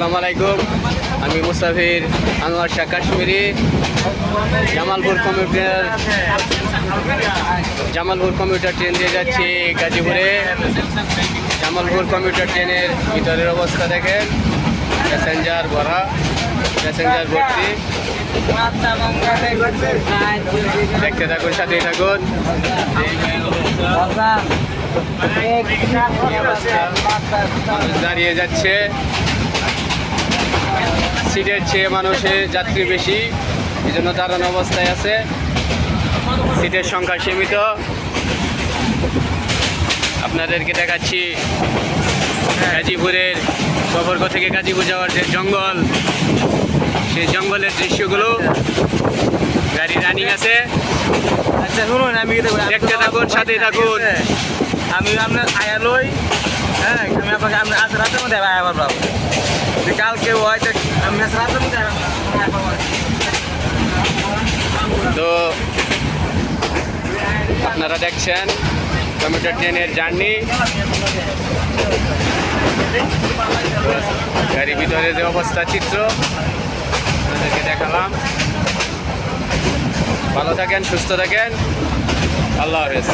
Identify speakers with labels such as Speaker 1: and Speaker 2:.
Speaker 1: আসসালামু আলাইকুম আমি Musafir Anwar Shah Kashmiri Jamalpur commuter Jamalpur commuter train দিয়ে যাচ্ছি গাজীপুরে জামালপুর কমিউটার ট্রেনের ভিতরের অবস্থা দেখেন প্যাসেঞ্জার ভরা প্যাসেঞ্জার ভর্তি দেখতে থাকুন সাথেই থাকুন দাঁড়িয়ে যাচ্ছে সিটের চেয়ে মানুষের যাত্রী বেশি এই জন্য দাঁড়ানো অবস্থায় আছে। সিটের সংখ্যা সীমিত। আপনাদেরকে দেখাচ্ছি গাজীপুরের সফরগ থেকে গাজীপুর যাওয়ার যে জঙ্গল সেই জঙ্গলের দৃশ্যগুলো। গাড়ি রানিং আছে।
Speaker 2: আচ্ছা শুনুন আমি
Speaker 1: দেখতে থাকুন সাথেই থাকুন।
Speaker 2: আমি আপনার আয়া লই হ্যাঁ আমি আপনাকে আপনি আজ রাতের মধ্যে আয়া পারব কালকে হয়তো
Speaker 1: তো আপনারা দেখছেন কমিউটার ট্রেনের জার্নি। গাড়ির ভিতরে যে অবস্থা, চিত্র, আপনাদেরকে দেখালাম। ভালো থাকেন, সুস্থ থাকেন। আল্লাহ হাফেজ।